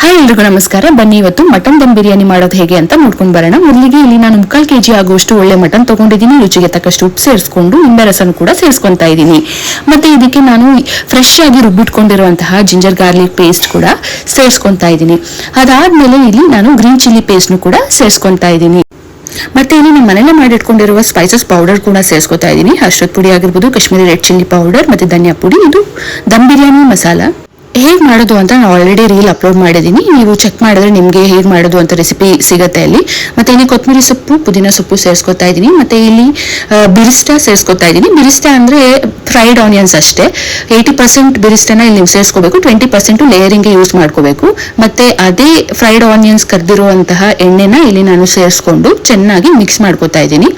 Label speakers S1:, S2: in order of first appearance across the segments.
S1: Hi ಎಲ್ರಿಗೂ ನಮಸ್ಕಾರ. ಬನ್ನಿ ಇವತ್ತು ಮಟನ್ ದಮ್ ಬಿರಿಯಾನಿ ಮಾಡೋದು ಹೇಗೆ ಅಂತ ನೋಡ್ಕೊಂಡು ಬರೋಣ. ಮೊದಲಿಗೆ ಇಲ್ಲಿ ನಾನು ಮುಕ್ಕಾಲ್ ಕೆಜಿ ಆಗುವಷ್ಟು ಒಳ್ಳೆ ಮಟನ್ ತಗೊಂಡಿದ್ದೀನಿ. ರುಚಿಗೆ ತಕ್ಕಷ್ಟು ಉಪ್ಪು ಸೇರಿಸ್ಕೊಂಡು ನಿಂಬೆ ರಸನ ಕೂಡ ಸೇರಿಸ್ಕೊಂತಾ ಇದ್ದೀನಿ. ಮತ್ತೆ ಇದಕ್ಕೆ ನಾನು ಫ್ರೆಶ್ ಆಗಿ ರುಬ್ಬಿಟ್ಕೊಂಡಿರುವಂತಹ ಜಿಂಜರ್ ಗಾರ್ಲಿಕ್ ಪೇಸ್ಟ್ ಕೂಡ ಸೇರಿಸ್ಕೊಂತಾ ಇದ್ದೀನಿ. ಅದಾದ್ಮೇಲೆ ಇಲ್ಲಿ ನಾನು ಗ್ರೀನ್ ಚಿಲ್ಲಿ ಪೇಸ್ಟ್ನು ಕೂಡ ಸೇರಿಸ್ಕೊಂತಾ ಇದ್ದೀನಿ. ಮತ್ತೆ ಇಲ್ಲಿ ನಮ್ಮ ಮನೇಲೆ ಮಾಡಿಟ್ಕೊಂಡಿರುವ ಸ್ಪೈಸಸ್ ಪೌಡರ್ ಕೂಡ ಸೇರಿಸ್ಕೊತಾ ಇದ್ದೀನಿ. ಹರ್ಷದ ಪುಡಿ ಆಗಿರ್ಬೋದು, ಕಾಶ್ಮೀರಿ ರೆಡ್ ಚಿಲ್ಲಿ ಪೌಡರ್ ಮತ್ತೆ ಧನಿಯಾ ಪುಡಿ. ಇದು ದಮ್ ಬಿರಿಯಾನಿ ಮಸಾಲ. ಹೇಗೆ ಮಾಡೋದು ಅಂತ ನಾನು ಆಲ್ರೆಡಿ ರೀಲ್ ಅಪ್ಲೋಡ್ ಮಾಡಿದ್ದೀನಿ ನೀವು ಚೆಕ್ ಮಾಡಿದ್ರೆ ನಿಮಗೆ ಹೇಗೆ ಮಾಡೋದು ಅಂತ ರೆಸಿಪಿ ಸಿಗುತ್ತೆ ಅಲ್ಲಿ. ಮತ್ತೆ ಇಲ್ಲಿ ಕೊತ್ತಂಬರಿ ಸೊಪ್ಪು, ಪುದೀನ ಸೊಪ್ಪು ಸೇರಿಸ್ಕೊತಾ ಇದ್ದೀನಿ ಮತ್ತೆ ಇಲ್ಲಿ ಬಿರಿಸ್ಟಾ ಸೇರಿಸ್ಕೊತಾ ಇದ್ದೀನಿ ಬಿರಿಸ್ಟಾ ಅಂದರೆ ಫ್ರೈಡ್ ಆನಿಯನ್ಸ್ ಅಷ್ಟೇ. ಏಯ್ಟಿ ಪರ್ಸೆಂಟ್ ಬಿರಿಸ್ಟಾನ ಇಲ್ಲಿ ನೀವು ಸೇರಿಸ್ಕೋಬೇಕು. ಟ್ವೆಂಟಿ ಪರ್ಸೆಂಟು ಲೇಯರಿಂಗ್ಗೆ ಯೂಸ್ ಮಾಡ್ಕೋಬೇಕು. ಮತ್ತೆ ಅದೇ ಫ್ರೈಡ್ ಆನಿಯನ್ಸ್ ಕರೆದಿರುವಂತಹ ಎಣ್ಣೆನ ಇಲ್ಲಿ ನಾನು ಸೇರಿಸ್ಕೊಂಡು ಚೆನ್ನಾಗಿ ಮಿಕ್ಸ್ ಮಾಡ್ಕೋತಾ ಇದ್ದೀನಿ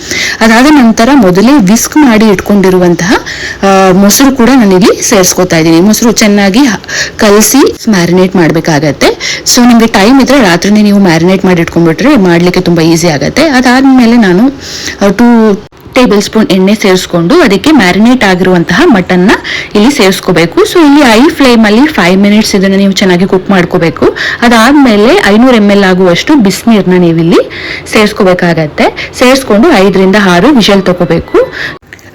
S1: ಅದಾದ ನಂತರ ಮೊದಲೇ ವಿಸ್ಕ್ ಮಾಡಿ ಇಟ್ಕೊಂಡಿರುವಂತಹ ಮೊಸರು ಕೂಡ ನಾನಿಲ್ಲಿ ಸೇರಿಸ್ಕೊತಾ ಇದ್ದೀನಿ ಮೊಸರು ಚೆನ್ನಾಗಿ ಕಲಸಿ ಮ್ಯಾರಿನೇಟ್ ಮಾಡಬೇಕಾಗತ್ತೆ. ಸೊ ನಿಮಗೆ ಟೈಮ್ ಇದ್ರೆ ರಾತ್ರಿನೇ ನೀವು ಮ್ಯಾರಿನೇಟ್ ಮಾಡಿ ಇಟ್ಕೊಂಡ್ಬಿಟ್ರೆ ಮಾಡಲಿಕ್ಕೆ ತುಂಬ ಈಸಿ ಆಗುತ್ತೆ. ಅದಾದ್ಮೇಲೆ ನಾನು ಟೂ ಟೇಬಲ್ ಸ್ಪೂನ್ ಎಣ್ಣೆ ಸೇರಿಸ್ಕೊಂಡು ಅದಕ್ಕೆ ಮ್ಯಾರಿನೇಟ್ ಆಗಿರುವಂತಹ ಮಟನ್ನ ಇಲ್ಲಿ ಸೇರಿಸ್ಕೋಬೇಕು. ಸೊ ಇಲ್ಲಿ ಐ ಫ್ಲೇಮಲ್ಲಿ ಫೈವ್ ಮಿನಿಟ್ಸ್ ಇದನ್ನು ನೀವು ಚೆನ್ನಾಗಿ ಕುಕ್ ಮಾಡ್ಕೋಬೇಕು. ಅದಾದಮೇಲೆ ಐನೂರು ಎಂ ಎಲ್ ಆಗುವಷ್ಟು ಬಿಸಿನೀರನ್ನ ನೀವು ಇಲ್ಲಿ ಸೇರಿಸ್ಕೋಬೇಕಾಗತ್ತೆ. ಸೇರಿಸ್ಕೊಂಡು ಐದರಿಂದ ಆರು ವಿಷಲ್ ತಗೋಬೇಕು.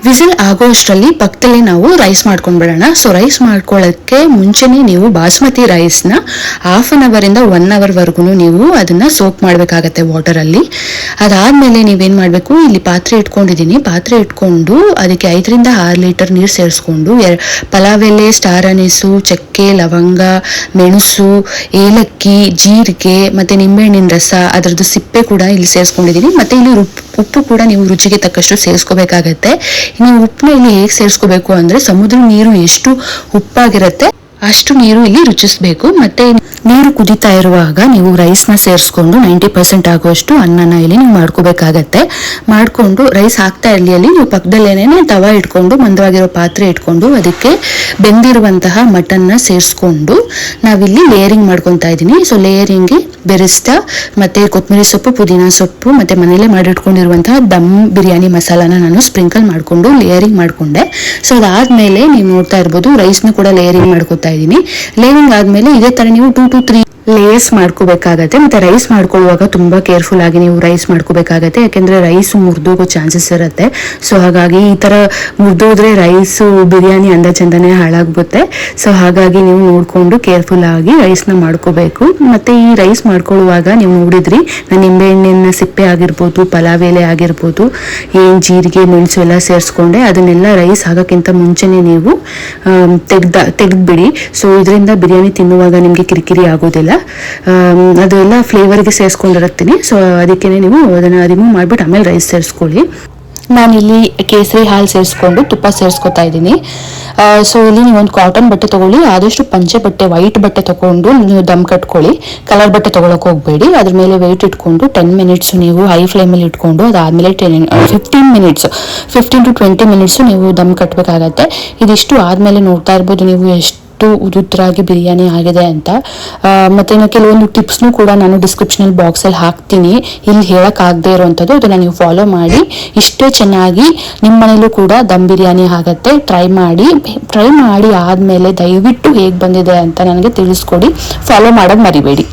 S1: ವಿಸಿಲ್ ಆಗೋ ಅಷ್ಟರಲ್ಲಿ ಪಕ್ಕದಲ್ಲಿ ನಾವು ರೈಸ್ ಮಾಡ್ಕೊಂಡ್ಬಿಡೋಣ. ಸೊ ರೈಸ್ ಮಾಡ್ಕೊಳ್ಳೋಕ್ಕೆ ಮುಂಚೆನೇ ನೀವು ಬಾಸ್ಮತಿ ರೈಸ್ನ ಹಾಫ್ ಅನ್ ಅವರಿಂದ ಒನ್ ಅವರ್ವರೆಗೂ ನೀವು ಅದನ್ನ ಸೋಪ್ ಮಾಡಬೇಕಾಗತ್ತೆ ವಾಟರಲ್ಲಿ ಅದಾದಮೇಲೆ ನೀವೇನು ಮಾಡಬೇಕು? ಇಲ್ಲಿ ಪಾತ್ರೆ ಇಟ್ಕೊಂಡಿದ್ದೀನಿ. ಪಾತ್ರೆ ಇಟ್ಕೊಂಡು ಅದಕ್ಕೆ ಐದರಿಂದ ಆರು ಲೀಟರ್ ನೀರು ಸೇರಿಸ್ಕೊಂಡು ಎರ್ ಪಲಾವ್ ಎಲೆ ಸ್ಟಾರ್ ಅನಿಸು, ಚಕ್ಕೆ, ಲವಂಗ, ಮೆಣಸು, ಏಲಕ್ಕಿ, ಜೀರಿಗೆ ಮತ್ತು ನಿಂಬೆಹಣ್ಣಿನ ರಸ ಅದರದ್ದು ಸಿಪ್ಪೆ ಕೂಡ ಇಲ್ಲಿ ಸೇರಿಸ್ಕೊಂಡಿದ್ದೀನಿ. ಮತ್ತು ಇಲ್ಲಿ ಉಪ್ಪು ಕೂಡ ನೀವು ರುಚಿಗೆ ತಕ್ಕಷ್ಟು ಸೇರಿಸ್ಕೋಬೇಕಾಗತ್ತೆ. ನೀವು ಉಪ್ಪನ್ನ ಇಲ್ಲಿ ಹೇಗೆ ಸೇರಿಸ್ಕೋಬೇಕು ಅಂದರೆ ಸಮುದ್ರ ನೀರು ಎಷ್ಟು ಉಪ್ಪಾಗಿರುತ್ತೆ ಅಷ್ಟು ನೀರು ಇಲ್ಲಿ ರುಚಿಸಬೇಕು. ಮತ್ತೆ ನೀರು ಕುದೀತಾ ಇರುವಾಗ ನೀವು ರೈಸ್ನ ಸೇರಿಸ್ಕೊಂಡು ನೈಂಟಿ ಪರ್ಸೆಂಟ್ ಆಗುವಷ್ಟು ಅನ್ನನ ಇಲ್ಲಿ ನೀವು ಮಾಡ್ಕೋಬೇಕಾಗತ್ತೆ. ಮಾಡಿಕೊಂಡು ರೈಸ್ ಹಾಕ್ತಾ ಇರಲಿ ಅಲ್ಲಿ ನೀವು ಪಕ್ಕದಲ್ಲೇನೆ ತವ ಇಟ್ಕೊಂಡು ಮಂದವಾಗಿರೋ ಪಾತ್ರೆ ಇಟ್ಕೊಂಡು ಅದಕ್ಕೆ ಬೆಂದಿರುವಂತಹ ಮಟನ್ನ ಸೇರಿಸ್ಕೊಂಡು ನಾವಿಲ್ಲಿ ಲೇಯರಿಂಗ್ ಮಾಡ್ಕೊತಾ ಇದ್ದೀನಿ. ಸೊ ಲೇಯರಿಂಗ್ಗೆ ಬೆರೆಸ್ತಾ ಮತ್ತೆ ಕೊತ್ತಂಬರಿ ಸೊಪ್ಪು, ಪುದೀನ ಸೊಪ್ಪು ಮತ್ತೆ ಮನೇಲೆ ಮಾಡಿಟ್ಕೊಂಡಿರುವಂತಹ ದಮ್ ಬಿರಿಯಾನಿ ಮಸಾಲಾನ ನಾನು ಸ್ಪ್ರಿಂಕಲ್ ಮಾಡಿಕೊಂಡು ಲೇಯರಿಂಗ್ ಮಾಡಿಕೊಂಡೆ. ಸೊ ಅದಾದ್ಮೇಲೆ ನೀವು ನೋಡ್ತಾ ಇರ್ಬೋದು ರೈಸ್ನ ಕೂಡ ಲೇಯರಿಂಗ್ ಮಾಡ್ಕೊತಾ ಇದ್ದೀನಿ ಲೇವಿಂಗ್ ಆದಮೇಲೆ ಇದೇ ತರ ನೀವು ಟೂ ಟು ತ್ರೀ ಲೇಯರ್ಸ್ ಮಾಡ್ಕೋಬೇಕಾಗತ್ತೆ. ಮತ್ತೆ ರೈಸ್ ಮಾಡ್ಕೊಳ್ಳುವಾಗ ತುಂಬಾ ಕೇರ್ಫುಲ್ ಆಗಿ ನೀವು ರೈಸ್ ಮಾಡ್ಕೋಬೇಕಾಗತ್ತೆ. ಯಾಕೆಂದ್ರೆ ರೈಸ್ ಮುರಿದೋಗೋ ಚಾನ್ಸಸ್ ಇರುತ್ತೆ. ಸೊ ಹಾಗಾಗಿ ಈ ತರ ಮುರಿದೋದ್ರೆ ರೈಸ್ ಬಿರಿಯಾನಿ ಅಂದ ಚಂದನೆ ಹಾಳಾಗ್ಬಿಡುತ್ತೆ. ಸೊ ಹಾಗಾಗಿ ನೀವು ನೋಡ್ಕೊಂಡು ಕೇರ್ಫುಲ್ ಆಗಿ ರೈಸ್ನ ಮಾಡ್ಕೋಬೇಕು. ಮತ್ತೆ ಈ ರೈಸ್ ಮಾಡ್ಕೊಳ್ಳುವಾಗ ನೀವು ನೋಡಿದ್ರಿ ನಾನು ನಿಂಬೆಹಣ್ಣಿನ ಸಿಪ್ಪೆ ಆಗಿರ್ಬೋದು, ಪಲಾವ್ ಎಲೆ ಆಗಿರ್ಬೋದು, ಏನ್ ಜೀರಿಗೆ, ಮೆಣಸು ಎಲ್ಲ ಸೇರಿಸ್ಕೊಂಡೆ, ಅದನ್ನೆಲ್ಲ ರೈಸ್ ಹಾಕೋಕ್ಕಿಂತ ಮುಂಚೆನೆ ನೀವು ತೆಗ್ದ, ತೆಗೆದ್ಬಿಡಿ. ಸೊ ಇದರಿಂದ ಬಿರಿಯಾನಿ ತಿನ್ನುವಾಗ ನಿಮಗೆ ಕಿರಿಕಿರಿ ಆಗೋದಿಲ್ಲ. ಅದೆಲ್ಲ ಫ್ಲೇವರ್ಗೆ ಸೇರಿಸ್ಕೊಂಡಿರುತ್ತೀನಿ. ಸೊ ಅದಕ್ಕೆ ನೀವು ಅದನ್ನು ರಿಮೂವ್ ಮಾಡಿಬಿಟ್ಟು ಆಮೇಲೆ ರೈಸ್ ಸೇರಿಸ್ಕೊಳ್ಳಿ. ಇಲ್ಲಿ ಕೇಸರಿ ಹಾಲು ಸೇರಿಸ್ಕೊಂಡು ತುಪ್ಪ ಸೇರಿಸ್ಕೊತಾ ಇದ್ದೀನಿ. ಸೊ ಇಲ್ಲಿ ನೀವು ಒಂದು ಕಾಟನ್ ಬಟ್ಟೆ ತೊಗೊಳ್ಳಿ, ಆದಷ್ಟು ಪಂಚೆ ಬಟ್ಟೆ ವೈಟ್ ಬಟ್ಟೆ ತಗೊಂಡು ನೀವು ದಮ್ ಕಟ್ಕೊಳ್ಳಿ. ಕಲರ್ ಬಟ್ಟೆ ತೊಗೊಳಕ್ಕೆ ಹೋಗಬೇಡಿ. ಅದ್ರ ಮೇಲೆ ವೆಯ್ಟ್ ಇಟ್ಕೊಂಡು ಟೆನ್ ಮಿನಿಟ್ಸ್ ನೀವು ಹೈ ಫ್ಲೇಮಲ್ಲಿ ಇಟ್ಕೊಂಡು ಅದಾದಮೇಲೆ ten fifteen minutes fifteen to twenty minutes ನೀವು ದಮ್ ಕಟ್ಟಬೇಕಾಗತ್ತೆ ಇದಿಷ್ಟು ಆದಮೇಲೆ ನೋಡ್ತಾ ಇರ್ಬೋದು ನೀವು ಎಷ್ಟು ಉದುದ್ರಾಗಿ ಬಿರಿಯಾನಿ ಆಗಿದೆ ಅಂತ. ಮತ್ತೆ ಇನ್ನು ಕೆಲವೊಂದು ಟಿಪ್ಸ್ನು ಕೂಡ ನಾನು ಡಿಸ್ಕ್ರಿಪ್ಷನಲ್ ಬಾಕ್ಸಲ್ಲಿ ಹಾಕ್ತೀನಿ. ಇಲ್ಲಿ ಹೇಳೋಕ್ಕಾಗದೇ ಇರೋವಂಥದ್ದು ಅದನ್ನು ನೀವು ಫಾಲೋ ಮಾಡಿ. ಇಷ್ಟೇ ಚೆನ್ನಾಗಿ ನಿಮ್ಮ ಮನೇಲೂ ಕೂಡ ದಮ್ ಬಿರಿಯಾನಿ ಆಗತ್ತೆ. ಟ್ರೈ ಮಾಡಿ. ಟ್ರೈ ಮಾಡಿ ಆದಮೇಲೆ ದಯವಿಟ್ಟು ಹೇಗೆ ಬಂದಿದೆ ಅಂತ ನನಗೆ ತಿಳಿಸ್ಕೊಡಿ. ಫಾಲೋ ಮಾಡೋದು ಮರಿಬೇಡಿ.